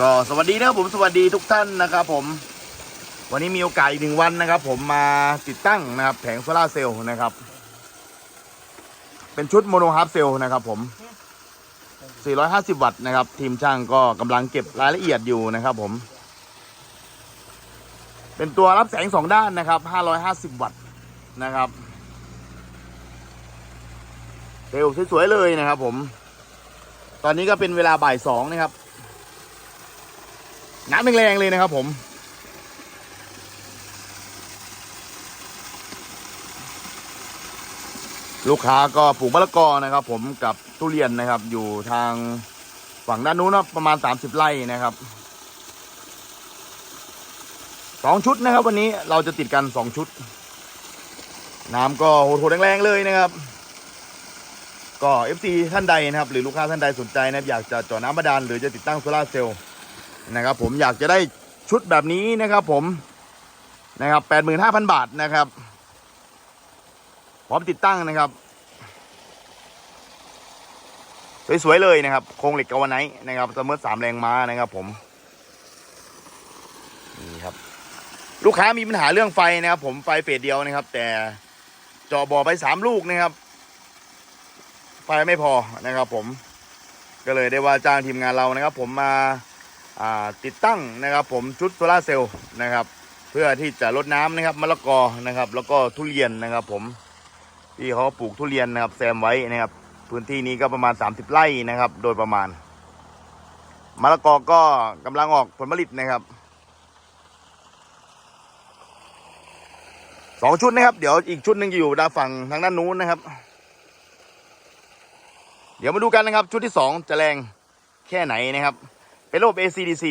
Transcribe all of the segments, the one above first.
ก็สวัสดีนะครับผมสวัสดีทุกท่านนะครับผม วันนี้มีโอกาสอีกหนึ่งวันนะครับ ผมมาติดตั้งนะครับแผงโซลาเซลล์นะครับ เป็นชุดโมโนฮาร์ฟเซลล์นะครับ ผม 450 วัตต์นะครับ ทีมช่างก็กำลังเก็บรายละเอียดอยู่นะครับ ผม เป็นตัวรับแสงสองด้านนะครับ 550 วัตต์นะครับเซลล์สวยๆเลยนะครับ ผม ตอนนี้ก็เป็นเวลาบ่ายสองนะครับ น้ำแรงๆเลยนะครับผมลูกค้าก็ปลูกมะละกอนะครับ ผมกับทุเรียนนะครับ อยู่ทางฝั่งด้านนู้นนะประมาณ 30 ไร่นะครับสองชุดนะครับ วันนี้เราจะติดกันสองชุด น้ำก็โหดๆแรงๆเลยนะครับ ก็ FC ท่านใดนะครับ หรือลูกค้าท่านใดสนใจนะครับอยากจะเจาะน้ำบาดาลหรือจะติดตั้งโซลาเซลล์ นะครับผมอยากจะได้ชุดแบบนี้นะครับผมนะครับแปดหมื่นห้าพันบาทนะครับพร้อมติดตั้งนะครับ สวยๆเลยนะครับ โครงเหล็กกาวไนท์นะครับสมมติสามแรงม้านะครับผมนี่ครับ ลูกค้ามีปัญหาเรื่องไฟนะครับ ผมไฟเฟสเดียวนะครับ แต่เจาะบ่อไปสามลูกนะครับ ไฟไม่พอนะครับ ผมก็เลยได้ว่าจ้างทีมงานเรานะครับ ผมมาอ่า ติดตั้งนะครับผมชุดโซลาเซลล์นะครับ เพื่อที่จะลดน้ำนะครับมะละกอนะครับ แล้วก็ทุเรียนนะครับผมที่เขาปลูกทุเรียนนะครับแซมไว้นะครับ พื้นที่นี้ก็ประมาณ 30 ไร่นะครับ โดยประมาณมะละกอก็กำลังออกผลผลิตนะครับสองชุดนะครับ เดี๋ยวอีกชุดหนึ่งจะอยู่ด้านฝั่งทางด้านนู้นนะครับ เดี๋ยวมาดูกันนะครับ ชุดที่สองจะแรงแค่ไหนนะครับ เป็นระบบ ACDC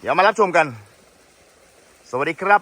เดี๋ยวมารับชมกัน สวัสดีครับ